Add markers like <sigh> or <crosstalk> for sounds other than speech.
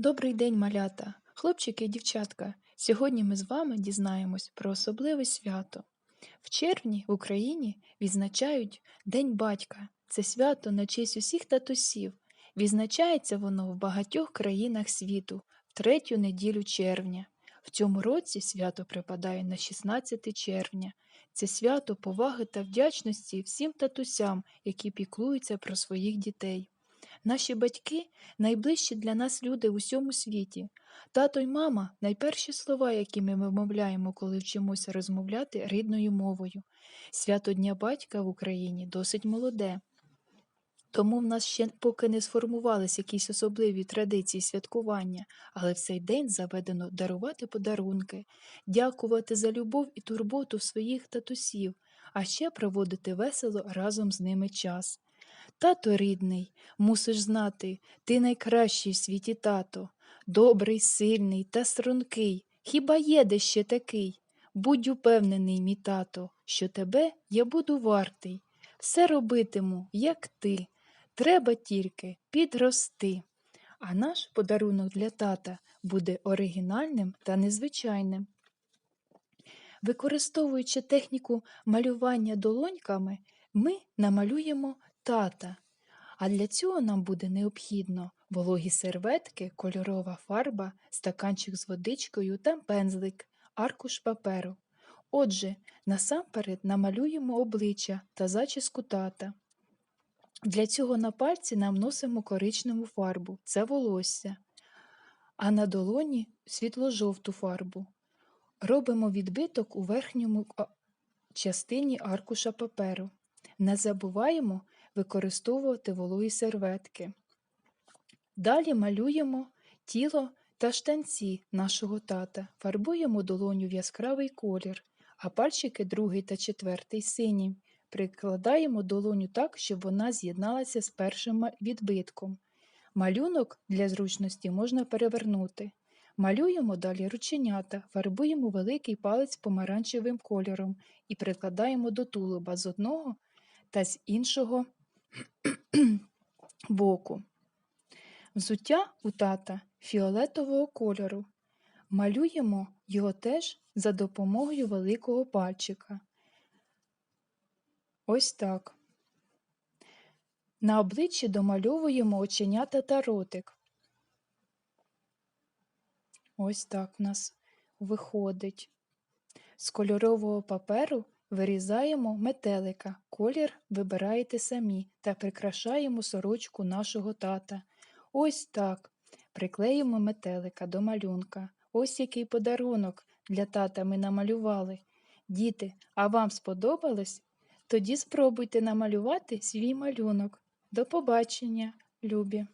Добрий день, малята, хлопчики і дівчатка. Сьогодні ми з вами дізнаємось про особливе свято. В червні в Україні відзначають День батька. Це свято на честь усіх татусів. Відзначається воно в багатьох країнах світу в третю неділю червня. В цьому році свято припадає на 16 червня. Це свято поваги та вдячності всім татусям, які піклуються про своїх дітей. Наші батьки найближчі для нас люди в усьому світі. Тато й мама найперші слова, які ми вимовляємо, коли вчимося розмовляти рідною мовою. Свято Дня батька в Україні досить молоде. Тому в нас ще поки не сформувались якісь особливі традиції святкування, але в цей день заведено дарувати подарунки, дякувати за любов і турботу своїх татусів, а ще проводити весело разом з ними час. Тато рідний, мусиш знати, ти найкращий в світі тато, добрий, сильний та стрункий. Хіба є де ще такий? Будь упевнений, мій тато, що тебе я буду вартий. Все робитиму, як ти. Треба тільки підрости. А наш подарунок для тата буде оригінальним та незвичайним. Використовуючи техніку малювання долоньками, ми намалюємо тата. А для цього нам буде необхідно вологі серветки, кольорова фарба, стаканчик з водичкою та пензлик, аркуш паперу. Отже, насамперед намалюємо обличчя та зачіску тата. Для цього на пальці нам носимо коричневу фарбу це волосся, а на долоні світло-жовту фарбу. Робимо відбиток у верхньому частині аркуша паперу. Не забуваємо використовувати вологі серветки. Далі малюємо тіло та штанці нашого тата, фарбуємо долоню в яскравий колір, а пальчики другий та четвертий синій. Прикладаємо долоню так, щоб вона з'єдналася з першим відбитком. Малюнок для зручності можна перевернути. Малюємо далі рученята, фарбуємо великий палець помаранчевим кольором і прикладаємо до тулуба з одного та з іншого <clears throat> боку. Взуття у тата фіолетового кольору. Малюємо його теж за допомогою великого пальчика. Ось так. На обличчі домальовуємо оченята та ротик. Ось так в нас виходить. З кольорового паперу вирізаємо метелика, колір вибираєте самі та прикрашаємо сорочку нашого тата. Ось так. Приклеїмо метелика до малюнка. Ось який подарунок для тата ми намалювали. Діти, а вам сподобалось? Тоді спробуйте намалювати свій малюнок. До побачення, любі!